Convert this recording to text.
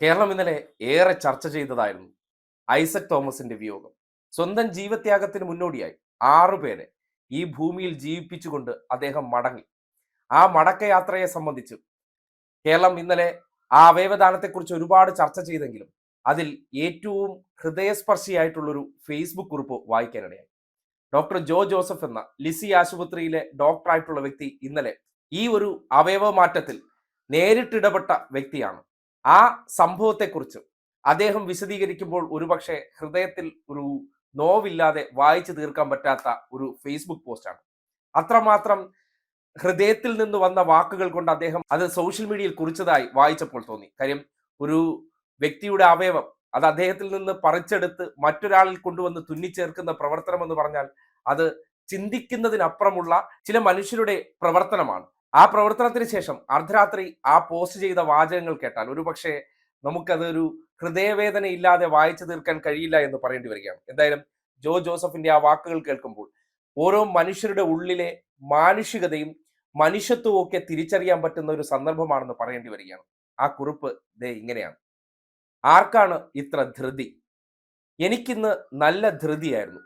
കേരളം ഇന്നലെ ഏറെ ചർച്ച ചെയ്തതായിരുന്നു ഐസക് തോമസിന്റെ വിയോഗം. സ്വന്തം ജീവത്യാഗത്തിന് മുന്നോടിയായി ആറുപേരെ ഈ ഭൂമിയിൽ ജീവിപ്പിച്ചുകൊണ്ട് അദ്ദേഹം മടങ്ങി. ആ മടക്കയാത്രയെ സംബന്ധിച്ച് കേരളം ഇന്നലെ ആ അവയവദാനത്തെക്കുറിച്ച് ഒരുപാട് ചർച്ച ചെയ്തെങ്കിലും അതിൽ ഏറ്റവും ഹൃദയസ്പർശിയായിട്ടുള്ളൊരു ഫേസ്ബുക്ക് കുറിപ്പ് വായിക്കാനിടയായി. ഡോക്ടർ ജോ ജോസഫ് എന്ന ലിസി ആശുപത്രിയിലെ ഡോക്ടറായിട്ടുള്ള വ്യക്തി ഇന്നലെ ഈ ഒരു അവയവ മാറ്റത്തിൽ നേരിട്ടിടപെട്ട വ്യക്തിയാണ്. ആ സംഭവത്തെക്കുറിച്ച് അദ്ദേഹം വിശദീകരിക്കുമ്പോൾ ഒരുപക്ഷെ ഹൃദയത്തിൽ ഒരു നോവില്ലാതെ വായിച്ചു തീർക്കാൻ പറ്റാത്ത ഒരു ഫേസ്ബുക്ക് പോസ്റ്റാണ്. അത്രമാത്രം ഹൃദയത്തിൽ നിന്ന് വന്ന വാക്കുകൾ കൊണ്ട് അദ്ദേഹം അത് സോഷ്യൽ മീഡിയയിൽ കുറിച്ചതായി വായിച്ചപ്പോൾ തോന്നി. കാര്യം ഒരു വ്യക്തിയുടെ അവയവം അത് അദ്ദേഹത്തിൽ നിന്ന് പറിച്ചെടുത്ത് മറ്റൊരാളിൽ കൊണ്ടുവന്ന് തുന്നിച്ചേർക്കുന്ന പ്രവർത്തനം എന്ന് പറഞ്ഞാൽ അത് ചിന്തിക്കുന്നതിനപ്പുറമുള്ള ചില മനുഷ്യരുടെ പ്രവർത്തനമാണ്. ആ പ്രവർത്തനത്തിന് ശേഷം അർദ്ധരാത്രി ആ പോസ്റ്റ് ചെയ്ത വാചകങ്ങൾ കേട്ടാൽ ഒരു പക്ഷേ നമുക്കതൊരു ഹൃദയവേദന ഇല്ലാതെ വായിച്ചു തീർക്കാൻ കഴിയില്ല എന്ന് പറയേണ്ടി വരികയാണ്. എന്തായാലും ജോ ജോസഫിന്റെ ആ വാക്കുകൾ കേൾക്കുമ്പോൾ ഓരോ മനുഷ്യരുടെ ഉള്ളിലെ മാനുഷികതയും മനുഷ്യത്വവും ഒക്കെ തിരിച്ചറിയാൻ പറ്റുന്ന ഒരു സന്ദർഭമാണെന്ന് പറയേണ്ടി വരികയാണ്. ആ കുറിപ്പ് ദേ ഇങ്ങനെയാണ്. ആർക്കാണ് ഇത്ര ധൃതി? എനിക്കിന്ന് നല്ല ധൃതിയായിരുന്നു.